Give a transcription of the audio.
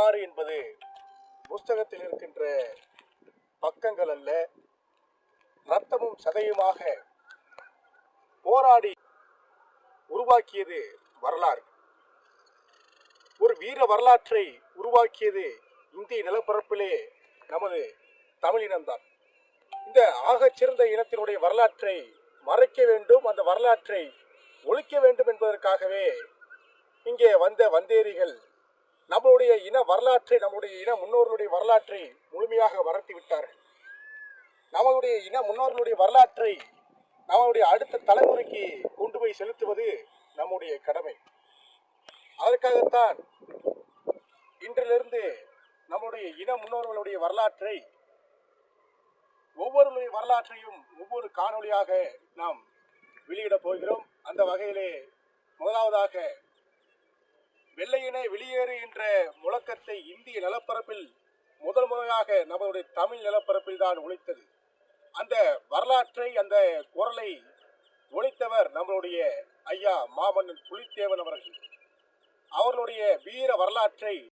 வரலாறு என்பது புஸ்தகத்தில் இருக்கின்ற பக்கங்கள் அல்ல. ரத்தமும் சதையுமாக போராடி உருவாக்கியது வரலாறு. ஒரு வீர வரலாற்றை உருவாக்கியது இந்திய நிலப்பரப்பிலே நமது தமிழினம்தான் இந்த ஆகச்சிறந்த இனத்தினுடைய வரலாற்றை மறைக்க வேண்டும் அந்த வரலாற்றை ஒழிக்க வேண்டும் என்பதற்காகவே இங்கே வந்த வந்தேரிகள் நம்மளுடைய இன வரலாற்றை நம்முடைய இன முன்னோர்களுடைய வரலாற்றை முழுமையாக மறைத்து விட்டார்கள். நம்மளுடைய இன முன்னோர்களுடைய வரலாற்றை நம்மளுடைய அடுத்த தலைமுறைக்கு கொண்டு போய் செலுத்துவது நம்முடைய கடமை. அதற்காகத்தான் இன்றிலிருந்து நம்முடைய இன முன்னோர்களுடைய வரலாற்றை ஒவ்வொருடைய வரலாற்றையும் ஒவ்வொரு காணொளியாக நாம் வெளியிடப் போகிறோம். அந்த வகையிலே முதலாவதாக வெளியேறு என்ற முழக்கத்தை இந்திய நிலப்பரப்பில் முதல் முறையாக நம்மளுடைய தமிழ் நிலப்பரப்பில் தான் ஒழித்தது. அந்த வரலாற்றை அந்த குரலை ஒழித்தவர் நம்மளுடைய ஐயா மாமன்னன் புலித்தேவன் அவர்கள். அவர்களுடைய வீர வரலாற்றை